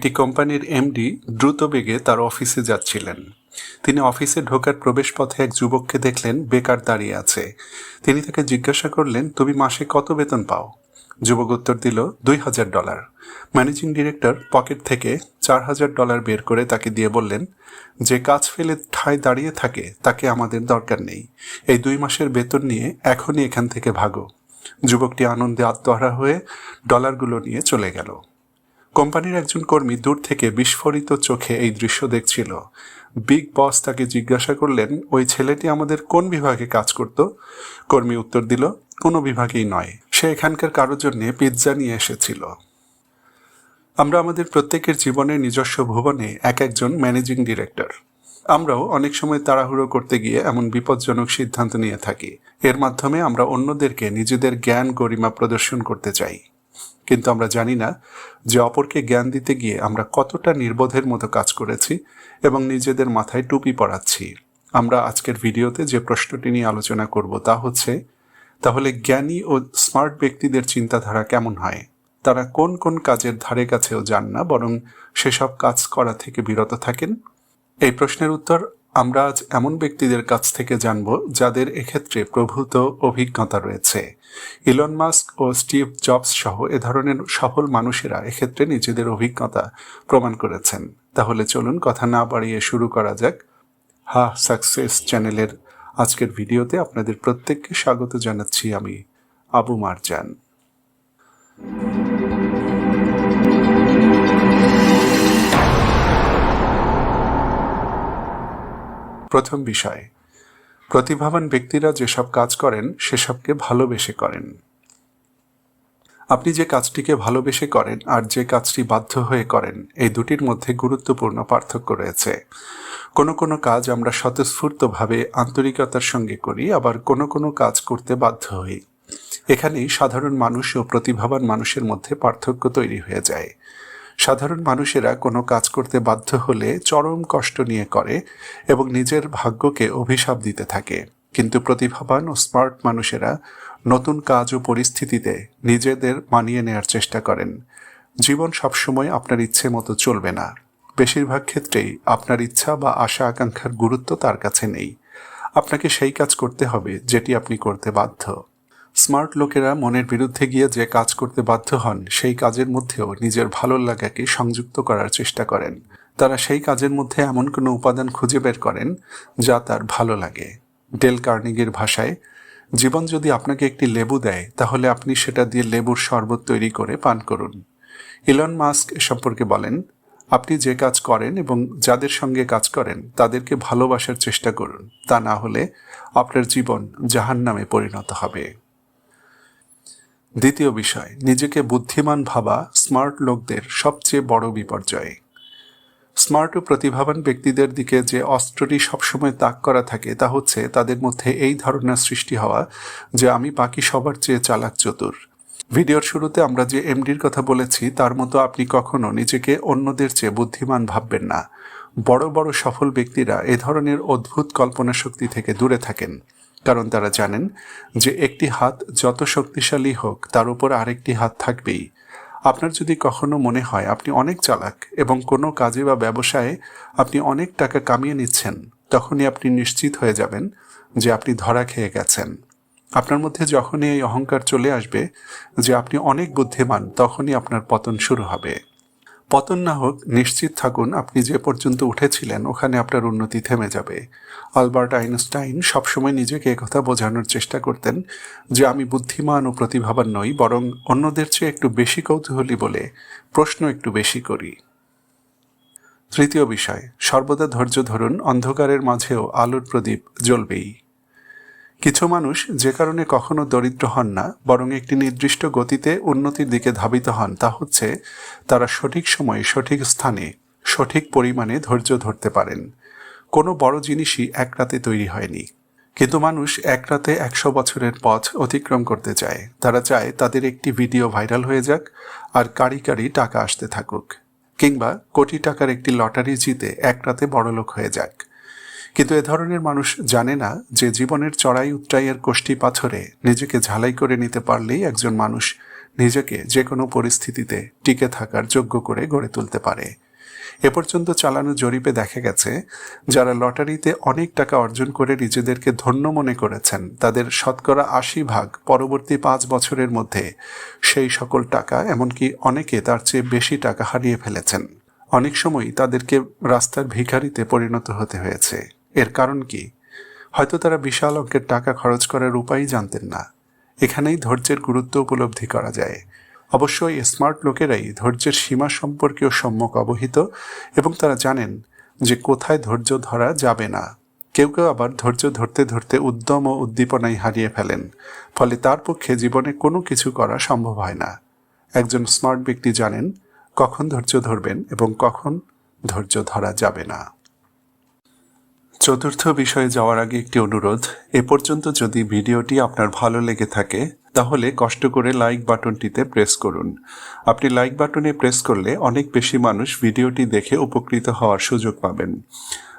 একটি কোম্পানির এমডি দ্রুত বেগে তার অফিসে যাচ্ছিলেন। তিনি অফিসে ঢোকার প্রবেশপথে এক যুবককে দেখলেন বেকার দাঁড়িয়ে আছে। তিনি তাকে জিজ্ঞাসা করলেন, তুমি মাসে কত বেতন পাও? যুবক উত্তর দিল, দুই হাজার ডলার। ম্যানেজিং ডিরেক্টর পকেট থেকে চার হাজার ডলার বের করে তাকে দিয়ে বললেন, যে কাজ ফেলে ঠায় দাঁড়িয়ে থাকে, তাকে আমাদের দরকার নেই। এই দুই মাসের বেতন নিয়ে এখনই এখান থেকে ভাগো। যুবকটি আনন্দে আত্মহারা হয়ে ডলারগুলো নিয়ে চলে গেল। কোম্পানির একজন কর্মী দূর থেকে বিস্ফোরিত চোখে এই দৃশ্য দেখছিল। বিগ বস তাকে জিজ্ঞাসা করলেন, ওই ছেলেটি আমাদের কোন বিভাগে কাজ করত? কর্মী উত্তর দিল, কোনো বিভাগেই নয়। সে এখানকার কারোর জন্য পিৎজা নিয়ে এসেছিল। আমরা আমাদের প্রত্যেকের জীবনের নিজস্ব ভুবনে এক একজন ম্যানেজিং ডিরেক্টর। আমরাও অনেক সময় তাড়াহুড়ো করতে গিয়ে এমন বিপজ্জনক সিদ্ধান্ত নিয়ে থাকি। এর মাধ্যমে আমরা অন্যদেরকে নিজেদের জ্ঞান গরিমা প্রদর্শন করতে চাই। কিন্তু আমরা জানি না যে অপরকে জ্ঞান দিতে গিয়ে আমরা কতটা নির্বোধের মতো কাজ করেছি এবং নিজেদের মাথায় টুপি পরাচ্ছি। আমরা আজকের ভিডিওতে যে প্রশ্নটি নিয়ে আলোচনা করব তা হচ্ছে, তাহলে জ্ঞানী ও স্মার্ট ব্যক্তিদের চিন্তাধারা কেমন হয়? তারা কোন কোন কাজের ধারে কাছেও যান না, বরং সেসব কাজ করা থেকে বিরত থাকেন? এই প্রশ্নের উত্তর আমরা আজ এমন ব্যক্তিদের কাছ থেকে জানব যাদের এক্ষেত্রে প্রভূত অভিজ্ঞতা রয়েছে। ইলন মাস্ক ও স্টিভ জবস সহ এ ধরনের সফল মানুষেরা এক্ষেত্রে নিজেদের অভিজ্ঞতা প্রমাণ করেছেন। তাহলে চলুন কথা না বাড়িয়ে শুরু করা যাক। হা, সাকসেস চ্যানেলের আজকের ভিডিওতে আপনাদের প্রত্যেককে স্বাগত জানাচ্ছি আমি, আবু মারজান। প্রথম বিষয়। প্রতিভাবান ব্যক্তিরা যেসব কাজ করেন, সেসবকে ভালোবেসে করেন। আপনি যে কাজটিকে ভালোবেসে করেন আর যে কাজটি বাধ্য হয়ে করেন, এই দুটির মধ্যে গুরুত্বপূর্ণ পার্থক্য রয়েছে। কোনো কোনো কাজ আমরা স্বতঃস্ফূর্তভাবে আন্তরিকতার সঙ্গে করি, আবার কোনো কোনো কাজ করতে বাধ্য হই। এখানেই সাধারণ মানুষ ও প্রতিভাবান মানুষের মধ্যে পার্থক্য তৈরি হয়ে যায়। সাধারণ মানুষেরা কোনো কাজ করতে বাধ্য হলে চরম কষ্ট নিয়ে করে এবং নিজের ভাগ্যকে অভিশাপ দিতে থাকে। কিন্তু প্রতিভাবান ও স্মার্ট মানুষেরা নতুন কাজ ও পরিস্থিতিতে নিজেদের মানিয়ে নেয়ার চেষ্টা করেন। জীবন সবসময় আপনার ইচ্ছে মতো চলবে না। বেশিরভাগ ক্ষেত্রেই আপনার ইচ্ছা বা আশা আকাঙ্ক্ষার গুরুত্ব তার কাছে নেই। আপনাকে সেই কাজ করতে হবে যেটি আপনি করতে বাধ্য। স্মার্ট লোকেরা মনের বিরুদ্ধে গিয়ে যে কাজ করতে বাধ্য হন, সেই কাজের মধ্যেও নিজের ভালো লাগাকে সংযুক্ত করার চেষ্টা করেন। তারা সেই কাজের মধ্যে এমন কোনো উপাদান খুঁজে বের করেন, যা তার ভালো লাগে। ডেল কার্নিগের ভাষায়, জীবন যদি আপনাকে একটি লেবু দেয়, তাহলে আপনি সেটা দিয়ে লেবুর শরবত তৈরি করে পান করুন। ইলন মাস্ক এ সম্পর্কে বলেন, আপনি যে কাজ করেন এবং যাদের সঙ্গে কাজ করেন, তাদেরকে ভালোবাসার চেষ্টা করুন। তা না হলে আপনার জীবন জাহান নামে পরিণত হবে। দ্বিতীয় বিষয়, নিজেকে বুদ্ধিমান ভাবা স্মার্ট লোকদের সবচেয়ে বড় বিপর্যয়। স্মার্ট ও প্রতিভাবান ব্যক্তিদের দিকে যে অস্ত্রটি সবসময় তাক করা থাকে, তা হচ্ছে তাদের মধ্যে এই ধারণার সৃষ্টি হওয়া যে আমি বাকি সবার চেয়ে চালাক চতুর। ভিডিওর শুরুতে আমরা যে এমডির কথা বলেছি, তার মতো আপনি কখনো নিজেকে অন্যদের চেয়ে বুদ্ধিমান ভাববেন না। বড় বড় সফল ব্যক্তিরা এ ধরনের অদ্ভুত কল্পনা শক্তি থেকে দূরে থাকেন। কারণ তারা জানেন যে একটি হাত যত শক্তিশালী হোক, তার উপর আরেকটি হাত থাকবেই। আপনার যদি কখনো মনে হয় আপনি অনেক চালাক এবং কোনো কাজে বা ব্যবসায়ে আপনি অনেক টাকা কামিয়ে নিচ্ছেন, তখনই আপনি নিশ্চিত হয়ে যাবেন যে আপনি ধরা খেয়ে গেছেন। আপনার মধ্যে যখনই এই অহংকার চলে আসবে যে আপনি অনেক বুদ্ধিমান, তখনই আপনার পতন শুরু হবে। পতন না হোক, নিশ্চিত থাকুন আপনি যে পর্যন্ত উঠেছিলেন, ওখানে আপনার উন্নতি থেমে যাবে। আলবার্ট আইনস্টাইন সবসময় নিজেকে একথা বোঝানোর চেষ্টা করতেন যে আমি বুদ্ধিমান ও প্রতিভাবান নই, বরং অন্যদের চেয়ে একটু বেশি কৌতূহলী বলে প্রশ্ন একটু বেশি করি। তৃতীয় বিষয়, সর্বদা ধৈর্য ধরুন, অন্ধকারের মাঝেও আলোর প্রদীপ জ্বলবেই। কিছু মানুষ যে কারণে কখনো দরিদ্র হন না, বরং একটি নির্দিষ্ট গতিতে উন্নতির দিকে ধাবিত হন, তা হচ্ছে তারা সঠিক সময়ে সঠিক স্থানে, সঠিক পরিমাণে ধৈর্য ধরতে পারেন। কোনো বড় জিনিসই এক রাতে তৈরি হয়নি। কিন্তু মানুষ এক রাতে একশো বছরের পথ অতিক্রম করতে চায়। তারা চায় তাদের একটি ভিডিও ভাইরাল হয়ে যাক আর কারি কারি টাকা আসতে থাকুক, কিংবা কোটি টাকার একটি লটারি জিতে এক রাতে বড়লোক হয়ে যাক। কিন্তু এ ধরনের মানুষ জানে না যে জীবনের চড়াই উত্তরাইয়ের কোষ্ঠী পাথরে নিজেকে ঝালাই করে নিতে পারলেই একজন মানুষ নিজেকে যে কোনো পরিস্থিতিতে টিকে থাকার যোগ্য করে গড়ে তুলতে পারে। এ পর্যন্ত চালানো জরিপে দেখা গেছে, যারা লটারিতে অনেক টাকা অর্জন করে নিজেদেরকে ধন্য মনে করেছেন, তাদের শতকরা আশি ভাগ পরবর্তী পাঁচ বছরের মধ্যে সেই সকল টাকা, এমনকি অনেকে তার চেয়ে বেশি টাকা হারিয়ে ফেলেছেন। অনেক সময় তাদেরকে রাস্তার ভিখারিতে পরিণত হতে হয়েছে। এর কারণ কি? হয়তো তারা বিশাল অঙ্কের টাকা খরচ করার উপায়ই জানতেন না। এখানেই ধৈর্যের গুরুত্ব উপলব্ধি করা যায়। অবশ্যই স্মার্ট লোকেরাই ধৈর্যের সীমা সম্পর্কেও সম্যক অবহিত এবং তারা জানেন যে কোথায় ধৈর্য ধরা যাবে না। কেউ কেউ আবার ধৈর্য ধরতে ধরতে উদ্যম ও উদ্দীপনায় হারিয়ে ফেলেন, ফলে তার পক্ষে জীবনে কোনো কিছু করা সম্ভব হয় না। একজন স্মার্ট ব্যক্তি জানেন কখন ধৈর্য ধরবেন এবং কখন ধৈর্য ধরা যাবে না। চতুর্থ বিষয়ে যাওয়ার আগে একটি অনুরোধ। এ পর্যন্ত যদি ভিডিওটি আপনার ভালো লেগে থাকে, তাহলে কষ্ট করে লাইক বাটনটিতে প্রেস করুন। আপনি লাইক বাটনে প্রেস করলে অনেক বেশি মানুষ ভিডিওটি দেখে উপকৃত হওয়ার সুযোগ পাবেন।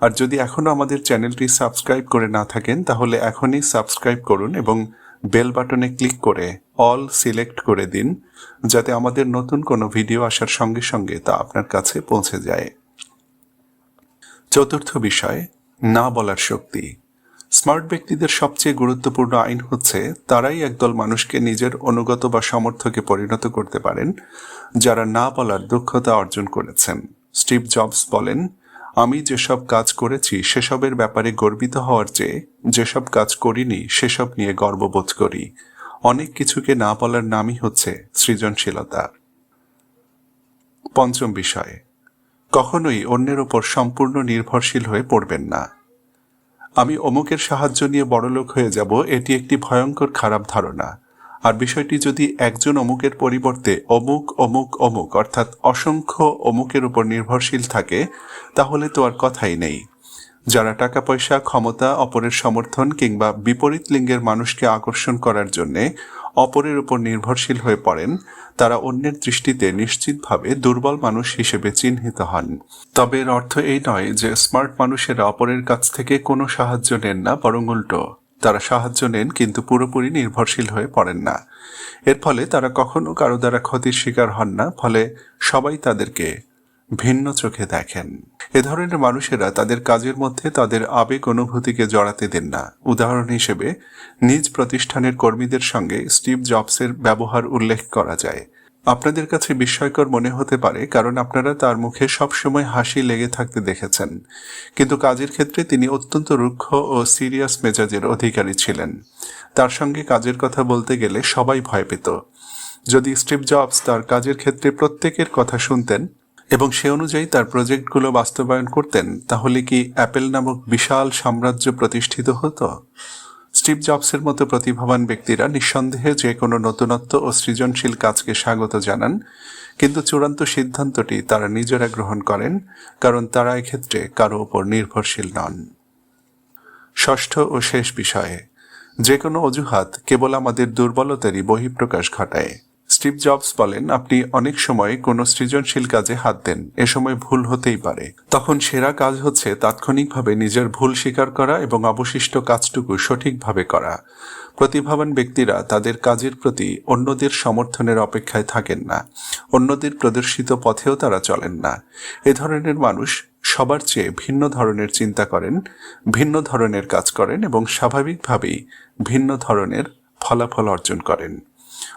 আর যদি এখনও আমাদের চ্যানেলটি সাবস্ক্রাইব করে না থাকেন, তাহলে এখনই সাবস্ক্রাইব করুন এবং বেল বাটনে ক্লিক করে অল সিলেক্ট করে দিন, যাতে আমাদের নতুন কোনো ভিডিও আসার সঙ্গে সঙ্গে তা আপনার কাছে পৌঁছে যায়। চতুর্থ বিষয় না বলার শক্তি। স্মার্ট ব্যক্তিদের সবচেয়ে গুরুত্বপূর্ণ আইন হচ্ছে, তারাই একদল মানুষকে নিজের অনুগত বা সমর্থকে পরিণত করতে পারেন, যারা না বলার দক্ষতা অর্জন করেছেন। স্টিভ জবস বলেন, আমি যেসব কাজ করেছি সেসবের ব্যাপারে গর্বিত হওয়ার চেয়ে, যেসব কাজ করিনি সেসব নিয়ে গর্ববোধ করি। অনেক কিছুকে না বলার নামই হচ্ছে সৃজনশীলতা। পঞ্চম বিষয় কখনোই অন্যের ওপর সম্পূর্ণ নির্ভরশীল হয়ে পড়বেন না। আমি অমুকের সাহায্য নিয়ে বড়লোক হয়ে যাব, এটি একটি ভয়ঙ্কর খারাপ ধারণা। আর বিষয়টি যদি একজন অমুকের পরিবর্তে অমুক অমুক অমুক, অর্থাৎ অসংখ্য অমুকের উপর নির্ভরশীল থাকে, তাহলে তো আর কথাই নেই। যারা টাকা পয়সা ক্ষমতা, অপরের সমর্থন কিংবা বিপরীত লিঙ্গের মানুষকে আকর্ষণ করার জন্যে অপরের উপর নির্ভরশীল হয়ে পড়েন, তারা অন্যের দৃষ্টিতে নিশ্চিতভাবে দুর্বল মানুষ হিসেবে চিহ্নিত হন। তবে এর অর্থ এই নয় যে স্মার্ট মানুষেরা অপরের কাছ থেকে কোনো সাহায্য নেন না, বরং উল্টো। তারা সাহায্য নেন কিন্তু পুরোপুরি নির্ভরশীল হয়ে পড়েন না। এর ফলে তারা কখনো কারও দ্বারা ক্ষতির শিকার হন না, ফলে সবাই তাদেরকে ভিন্ন চোখে দেখেন। এ ধরনের মানুষেরা তাদের কাজের মধ্যে তাদের আবেগ অনুভূতিকে জড়াতে দেন না। উদাহরণ হিসেবে, নিজ প্রতিষ্ঠানের কর্মীদের সঙ্গে স্টিভ জবসের ব্যবহার উল্লেখ করা যায়। আপনাদের কাছে বিস্ময়কর মনে হতে পারে, কারণ আপনারা তার মুখে সবসময় হাসি লেগে থাকতে দেখেছেন। কিন্তু কাজের ক্ষেত্রে তিনি অত্যন্ত রুক্ষ ও সিরিয়াস মেজাজের অধিকারী ছিলেন। তার সঙ্গে কাজের কথা বলতে গেলে সবাই ভয় পেত। যদি স্টিভ জবস তার কাজের ক্ষেত্রে প্রত্যেকের কথা শুনতেন এবং সে অনুযায়ী তার প্রজেক্টগুলো বাস্তবায়ন করতেন, তাহলে কি অ্যাপেল নামক বিশাল সাম্রাজ্য প্রতিষ্ঠিত হতো? স্টিভ জবসের মতো প্রতিভাবান ব্যক্তিরা নিঃসন্দেহে যে কোনো নতুনত্ব ও সৃজনশীল কাজকে স্বাগত জানান, কিন্তু চূড়ান্ত সিদ্ধান্তটি তারা নিজেরা গ্রহণ করেন, কারণ তারা এক্ষেত্রে কারও ওপর নির্ভরশীল নন। ষষ্ঠ ও শেষ বিষয়ে, যে কোনো অজুহাত কেবল আমাদের দুর্বলতারই বহিঃপ্রকাশ ঘটায়। স্টিভ জবস বলেন, আপনি অনেক সময় কোনো সৃজনশীল কাজে হাত দেন। এ সময় ভুল হতেই পারে। তখন সেরা কাজ হচ্ছে তাৎক্ষণিকভাবে নিজের ভুল স্বীকার করা এবং অবশিষ্ট কাজটুকু সঠিকভাবে করা। প্রতিভাবান ব্যক্তিরা তাদের কাজের প্রতি অন্যদের সমর্থনের অপেক্ষায় থাকেন না। অন্যদের প্রদর্শিত পথেও তারা চলেন না। এ ধরনের মানুষ সবার চেয়ে ভিন্ন ধরনের চিন্তা করেন, ভিন্ন ধরনের কাজ করেন এবং স্বাভাবিকভাবেই ভিন্ন ধরনের ফলাফল অর্জন করেন।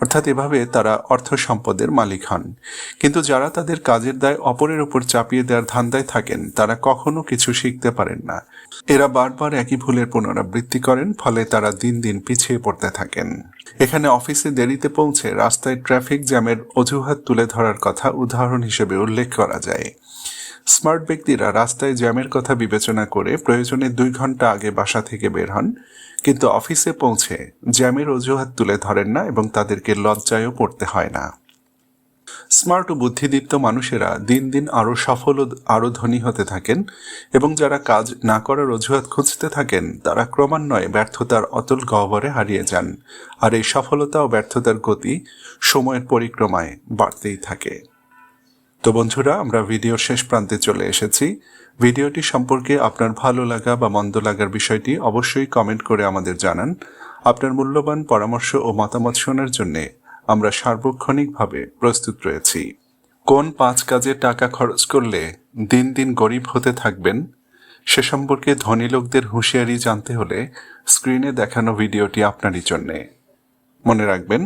অর্থাৎ এভাবে তারা অর্থ সম্পদের মালিক হন। কিন্তু যারা তাদের কাজের দায় অপরের উপর চাপিয়ে দেওয়ার ধান্দায় থাকেন, তারা কখনো কিছু শিখতে পারেন না। এরা বারবার একই ভুলের পুনরাবৃত্তি করেন, ফলে তারা দিন দিন পিছিয়ে পড়তে থাকেন। এখানে অফিসে দেরিতে পৌঁছে রাস্তায় ট্রাফিক জ্যামের অজুহাত তুলে ধরার কথা উদাহরণ হিসেবে উল্লেখ করা যায়। স্মার্ট ব্যক্তিরা রাস্তায় জ্যামের কথা বিবেচনা করে প্রয়োজনে দুই ঘণ্টা আগে বাসা থেকে বের হন। কিন্তু অফিসে পৌঁছে জ্যামের অজুহাত তুলে ধরেন না এবং তাদেরকে লজ্জায়ও পড়তে হয় না। স্মার্ট ও বুদ্ধিদীপ্ত মানুষেরা দিন দিন আরও সফল ও আরও ধনী হতে থাকেন এবং যারা কাজ না করার অজুহাত খুঁজতে থাকেন, তারা ক্রমান্বয়ে ব্যর্থতার অতল গহ্বরে হারিয়ে যান। আর এই সফলতা ও ব্যর্থতার গতি সময়ের পরিক্রমায় বাড়তেই থাকে। তো বন্ধুরা, আমরা ভিডিওর শেষ প্রান্তে চলে এসেছি। ভিডিওটি সম্পর্কে আপনার ভালো লাগা বা মন্দ লাগার বিষয়টি অবশ্যই কমেন্ট করে আমাদের জানান। আপনার মূল্যবান পরামর্শ ও মতামত শোনার জন্যে আমরা সার্বক্ষণিকভাবে প্রস্তুত রয়েছি। কোন পাঁচ কাজে টাকা খরচ করলে দিন দিন গরিব হতে থাকবেন? সে সম্পর্কে ধনী লোকদের হুঁশিয়ারি জানতে হলে স্ক্রিনে দেখানো ভিডিওটি আপনারই জন্যে। মনে রাখবেন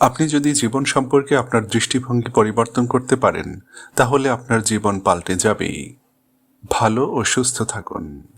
আপনি যদি জীবন সম্পর্কে আপনার দৃষ্টিভঙ্গি পরিবর্তন করতে পারেন, তাহলে আপনার জীবন পাল্টে যাবেই। ভালো ও সুস্থ থাকুন।